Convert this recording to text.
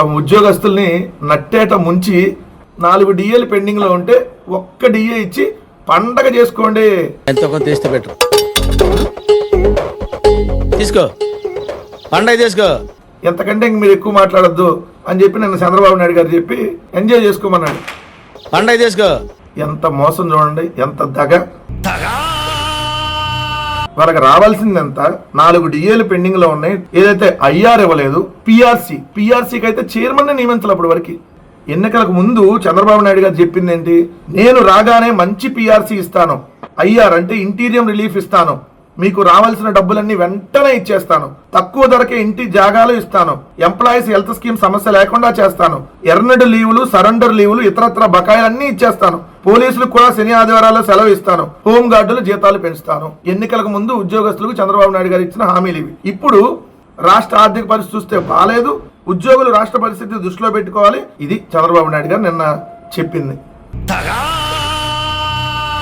ఆ ఉద్యోగస్తుల్ని నట్టేట ముంచి నాలుగు డిఏలు పెండింగ్లో ఉంటే ఒక్క డిఏ ఇచ్చి పండగ చేసుకోండి. ఎంతో కొంత తీస్తే బెటర్. తీసుకో. పండగ తీసుకో ఎంతకంటే ఇంక మీరు ఎక్కువ మాట్లాడొద్దు అని చెప్పి నిన్న చంద్రబాబు నాయుడు గారు చెప్పి ఎంజాయ్ చేసుకోమన్నాడు. పండగ తీసుకో ఎంత మోసం చూడండి ఎంత దగ. వాళ్ళకి రావాల్సింది ఎంత నాలుగు డిఏలు పెండింగ్లో ఉన్నాయి. ఏదైతే ఐఆర్ ఇవ్వలేదు పిఆర్సి. పిఆర్సీకి అయితే చైర్మన్ నియమించాలి అప్పటి వరకు ఎన్నికలకు ముందు చంద్రబాబు నాయుడు గారు చెప్పింది ఏంటి? నేను రాగానే మంచి పిఆర్సీ ఇస్తాను. ఐఆర్ అంటే ఇంటీరియం రిలీఫ్ ఇస్తాను. మీకు రావాల్సిన డబ్బులన్నీ వెంటనే ఇచ్చేస్తాను. తక్కువ ధరకే ఇంటి జాగాలు ఇస్తాను. ఎంప్లాయీస్ హెల్త్ స్కీమ్ సమస్య లేకుండా చేస్తాను. ఎర్నడ్ లీవులు సరెండర్ లీవులు ఇతరత్ర బకాయిలన్నీ ఇచ్చేస్తాను. పోలీసులకు కూడా శని ఆదివారాల్లో సెలవు ఇస్తాను. హోం గార్డులు జీతాలు పెంచుతాను. ఎన్నికలకు ముందు ఉద్యోగస్తులకు చంద్రబాబు నాయుడు గారు ఇచ్చిన హామీలు ఇవి. ఇప్పుడు రాష్ట్ర ఆర్థిక పరిస్థితి చూస్తే బాగాలేదు ఉద్యోగులు రాష్ట్ర పరిస్థితి దృష్టిలో పెట్టుకోవాలి. ఇది చంద్రబాబు నాయుడు గారు నిన్న చెప్పింది.